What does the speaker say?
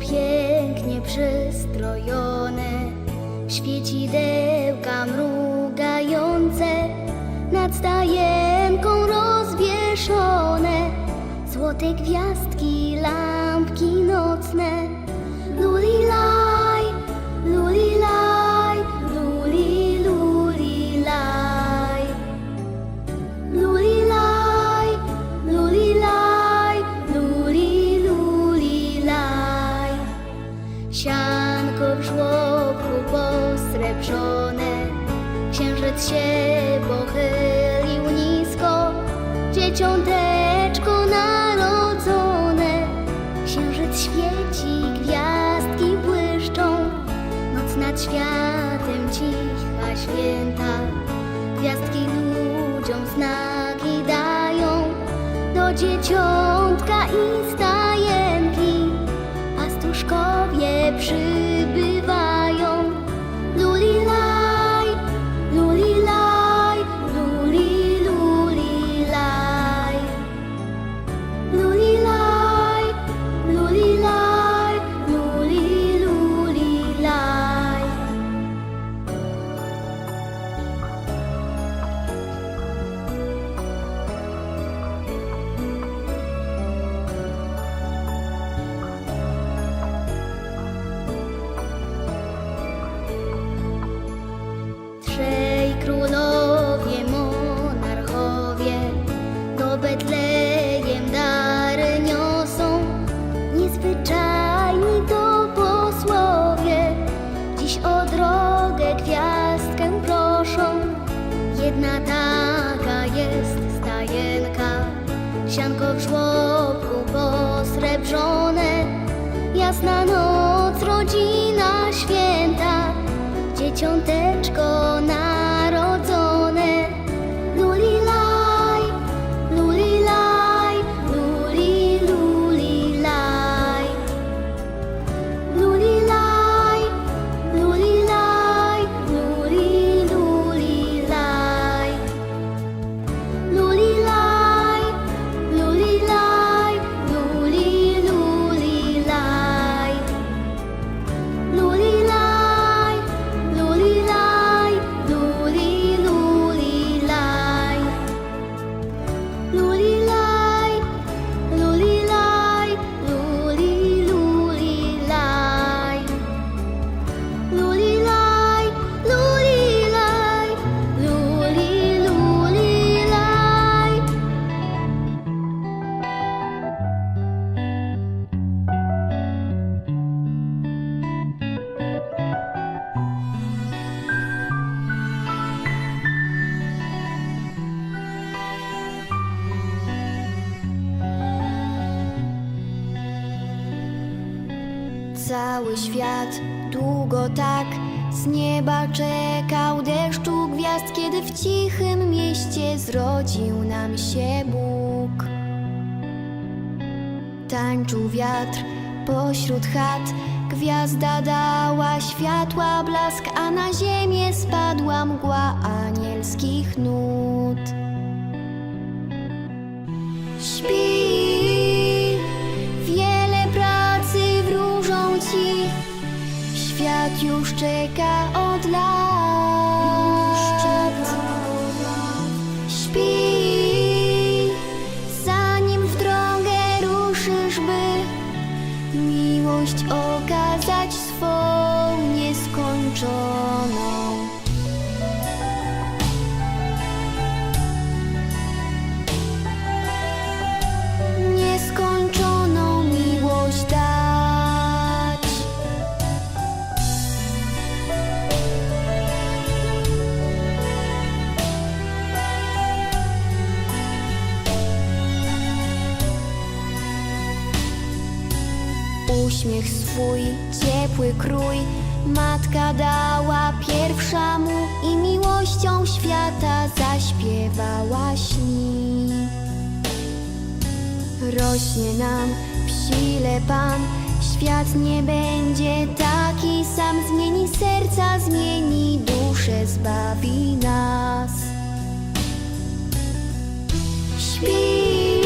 Pięknie przystrojone, świecidełka mrugające, nad stajenką rozwieszone, złote gwiazdki, posrebrzone, księżyc się pochylił nisko, dzieciąteczko narodzone. Księżyc świeci, gwiazdki błyszczą, noc nad światem cicha święta. Gwiazdki ludziom znaki dają do dzieciątka i stajenki. Sianko w żłobku posrebrzone. Jasna noc, Cały świat długo tak z nieba czekał deszczu gwiazd, kiedy w cichym mieście zrodził nam się Bóg. Tańczył wiatr pośród chat, gwiazda dała światła blask, a na ziemię spadła mgła anielskich nut. Śpi, Świat już czeka od lat. Uśmiech swój, ciepły krój, matka dała pierwsza mu i miłością świata zaśpiewała śni. Rośnie nam w sile Pan, świat nie będzie taki sam. Zmieni serca, zmieni duszę, zbawi nas. Śpi,